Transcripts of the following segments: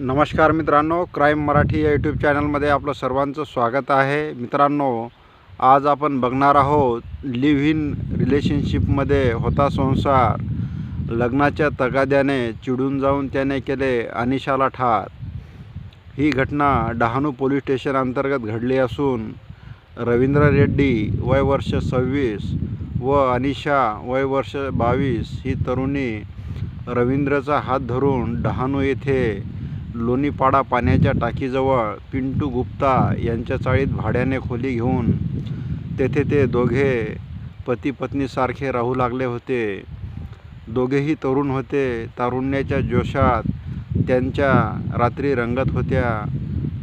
नमस्कार मित्रांनो क्राईम मराठी या यूट्यूब चॅनलमध्ये आपलं सर्वांचं स्वागत आहे. मित्रांनो आज आपण बघणार आहोत लिव्ह इन रिलेशनशिपमध्ये होता संसार लग्नाच्या तगाद्याने चिडून जाऊन त्याने केले अनिशाला ठार. ही घटना डहाणू पोलीस स्टेशन अंतर्गत घडली असून रवींद्र रेड्डी वय वर्ष सव्वीस व अनिशा वय वर्ष बावीस ही तरुणी रवींद्रचा हात धरून डहाणू येथे लोणीपाडा पाण्याच्या टाकीजवळ पिंटू गुप्ता यांच्या चाळीत भाड्याने खोली घेऊन तेथे ते दोघे पती पत्नीसारखे राहू लागले होते. दोघेही तरुण होते. तारुण्याच्या जोशात त्यांच्या रात्री रंगत होत्या.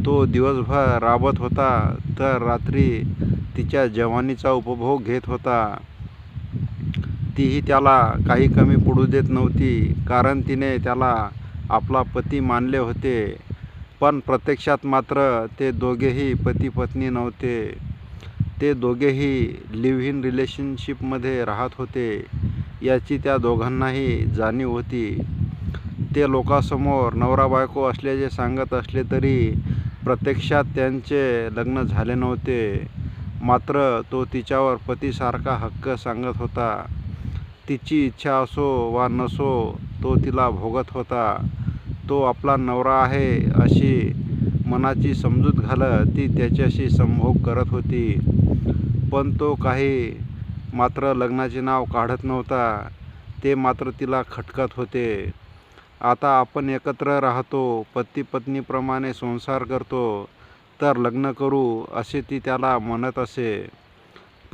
तो दिवसभर राबत होता तर रात्री तिच्या जवानीचा उपभोग घेत होता. तीही त्याला काही कमी पडू देत नव्हती कारण तिने त्याला आपला पती मानले होते पण प्रत्यक्षात मात्र ते दोघेही पती पत्नी नव्हते. ते दोघेही लिव्ह इन रिलेशनशिपमध्ये राहत होते याची त्या दोघांनाही जाणीव होती. ते लोकांसमोर नवरा बायको असल्याचे सांगत असले तरी प्रत्यक्षात त्यांचे लग्न झाले नव्हते. मात्र तो तिच्यावर पतीसारखा हक्क सांगत होता. तिची इच्छा असो वा नसो तो तिला भोगत होता. तो आपला नवरा आहे अशी मनाची समजूत घालत ती त्याच्याशी संभोग करत होती. पण तो काही मात्र लग्नाचे नाव काढत नव्हता. ते मात्र तिला खटकत होते. आता आपण एकत्र राहतो पती पत्नीप्रमाणे संसार करतो. तर लग्न करू असे ती त्याला म्हणत असे.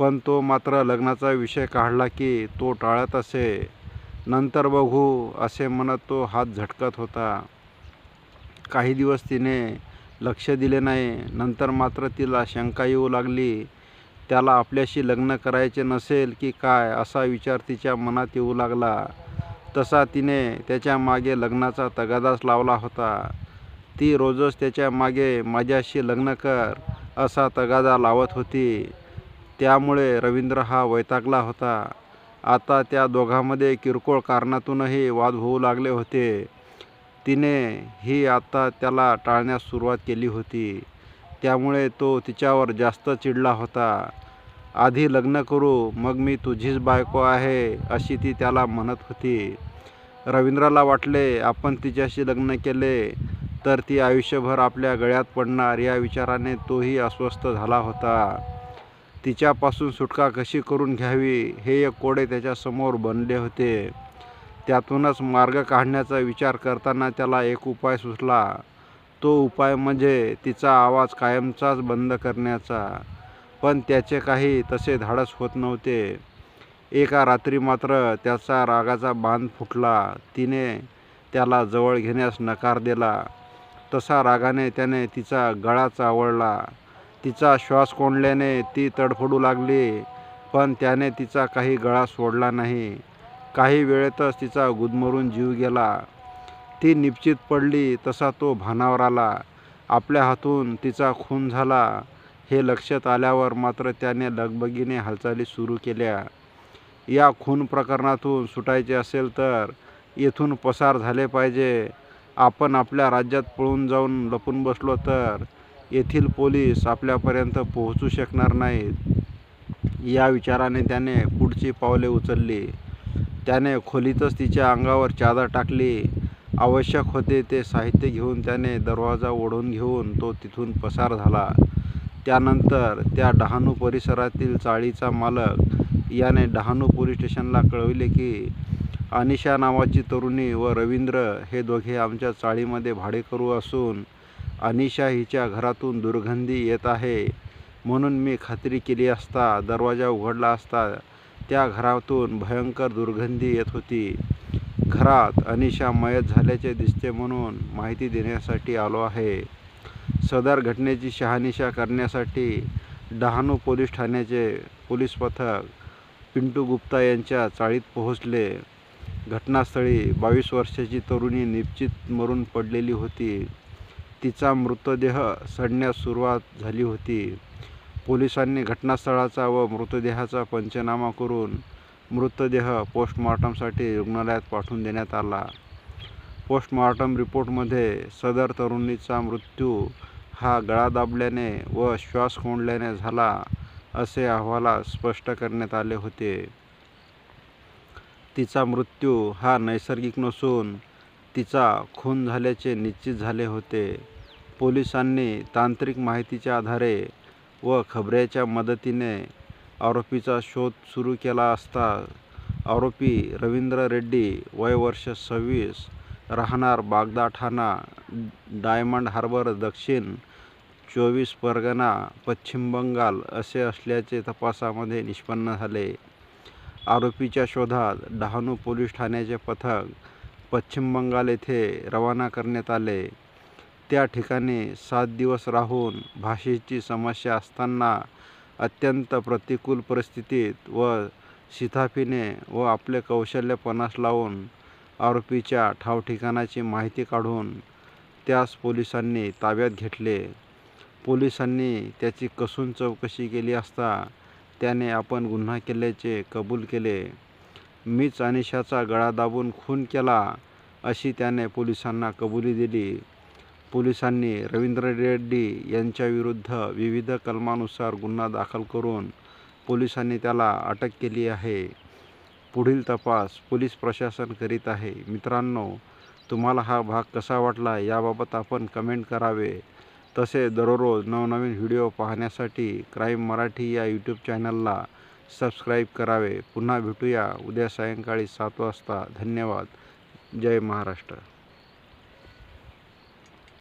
पण तो मात्र लग्नाचा विषय काढला की तो टाळत असे. नंतर बघू असे म्हणत तो हात झटकत होता. काही दिवस तिने लक्ष दिले नाही. नंतर मात्र तिला शंका येऊ लागली. त्याला आपल्याशी लग्न करायचे नसेल की काय असा विचार तिच्या मनात येऊ लागला. तसा तिने त्याच्यामागे लग्नाचा तगादाच लावला होता. ती रोजच त्याच्यामागे माझ्याशी लग्न कर असा तगादा लावत होती. त्यामुळे रवींद्र हा वैतागला होता. आता त्या दोघांमध्ये किरकोळ कारणातूनही वाद होऊ लागले होते. तिने ही आता त्याला टाळण्यास सुरुवात केली होती. त्यामुळे तो तिच्यावर जास्त चिडला होता. आधी लग्न करू मग मी तुझीच बायको आहे अशी ती त्याला म्हणत होती. रवींद्राला वाटले आपण तिच्याशी लग्न केले तर ती आयुष्यभर आपल्या गळ्यात पडणार. या विचाराने तोही अस्वस्थ झाला होता. तिच्यापासून सुटका कशी करून घ्यावी हे एक कोडे त्याच्यासमोर बनले होते. त्यातूनच मार्ग काढण्याचा विचार करताना त्याला एक उपाय सुचला. तो उपाय म्हणजे तिचा आवाज कायमचाच बंद करण्याचा. पण त्याचे काही तसे धाडस होत नव्हते. एका रात्री मात्र त्याचा रागाचा बांध फुटला. तिने त्याला जवळ घेण्यास नकार दिला. तसा रागाने त्याने तिचा गळा चावळला. तिचा श्वास कोंडल्याने ती तडफडू लागली पण त्याने तिचा काही गळा सोडला नाही. काही वेळेतच तिचा गुदमरून जीव गेला. ती निश्चित पडली तसा तो भानावर आला. आपल्या हातून तिचा खून झाला. हे लक्षात आल्यावर मात्र त्याने लगबगीने हालचाली सुरू केल्या. या खून प्रकरणातून सुटायचे असेल तर येथून पसार झाले पाहिजे. आपण आपल्या राज्यात पळून जाऊन लपून बसलो तर येथील पोलीस आपल्यापर्यंत पोहोचू शकणार नाहीत. या विचाराने त्याने पुढची पावले उचलली. त्याने खोलीतच तिच्या अंगावर चादर टाकली. आवश्यक होते ते साहित्य घेऊन त्याने दरवाजा ओढून घेऊन तो तिथून पसार झाला. त्यानंतर त्या डहाणू परिसरातील चाळीचा मालक याने डहाणू पोलीस स्टेशनला कळविले की अनिशा नावाची तरुणी व रवींद्र हे दोघे आमच्या चाळीमध्ये भाडेकरू असून अनिशा हिच्या घरातून दुर्गंधी येत आहे. म्हणून मी खात्री केली असता दरवाजा उघडला असता त्या घरातून भयंकर दुर्गंधी येत होती. घरात अनिशा मयत झाल्याचे दिसते म्हणून माहिती देण्यासाठी आलो आहे. सदर घटनेची शहानिशा करण्यासाठी डहाणू पोलीस ठाण्याचे पोलीस पथक पिंटू गुप्ता यांच्या चाळीत पोहोचले. घटनास्थळी बावीस वर्षाची तरुणी निश्चित मरून पडलेली होती. तिचा मृतदेह सडण्यास सुरुवात झाली होती. पोलिसांनी घटनास्थळाचा व मृतदेहाचा पंचनामा करून मृतदेह पोस्टमॉर्टमसाठी रुग्णालयात पाठवून देण्यात आला. पोस्टमॉर्टम रिपोर्टमध्ये सदर तरुणीचा मृत्यू हा गळा दाबल्याने व श्वास कोंडल्याने झाला असे अहवालात स्पष्ट करण्यात आले होते. तिचा मृत्यू हा नैसर्गिक नसून तिचा खून झाल्याचे निश्चित झाले होते. पोलिसांनी तांत्रिक माहितीच्या आधारे व खबऱ्याच्या मदतीने आरोपीचा शोध सुरू केला असता आरोपी रवींद्र रेड्डी वय वर्ष सव्वीस राहणार बागदा ठाणा डायमंड हार्बर दक्षिण चोवीस परगणा पश्चिम बंगाल असे असल्याचे तपासामध्ये निष्पन्न झाले. आरोपीच्या शोधात डहाणू पोलीस ठाण्याचे पथक पश्चिम बंगाल येथे रवाना करण्यात आले. त्या ठिकाणी सात दिवस राहून भाषेची समस्या असताना अत्यंत प्रतिकूल परिस्थितीत व शिथाफीने व आपले कौशल्य पणास लावून आरोपीच्या ठावठिकाणाची माहिती काढून त्यास पोलिसांनी ताब्यात घेतले. पोलिसांनी त्याची कसून चौकशी केली असता त्याने आपण गुन्हा केल्याचे कबूल केले. मीच अनिशाचा गळा दाबून खून केला अशी त्याने पोलिसांना कबुली दिली. पोलिसांनी रवींद्र रेड्डी यांच्याविरुद्ध विविध कलमानुसार गुन्हा दाखल करून पोलिसांनी त्याला अटक केली आहे. पुढील तपास पोलीस प्रशासन करीत आहे. मित्रांनो तुम्हाला हा भाग कसा वाटला याबाबत आपण कमेंट करावे. तसे दररोज नवनवीन व्हिडिओ पाहण्यासाठी क्राईम मराठी या यूट्यूब चॅनलला सबस्क्राईब करावे. पुन्हा भेटूया उद्या सायंकाळी सात वाजता. धन्यवाद. जय महाराष्ट्र.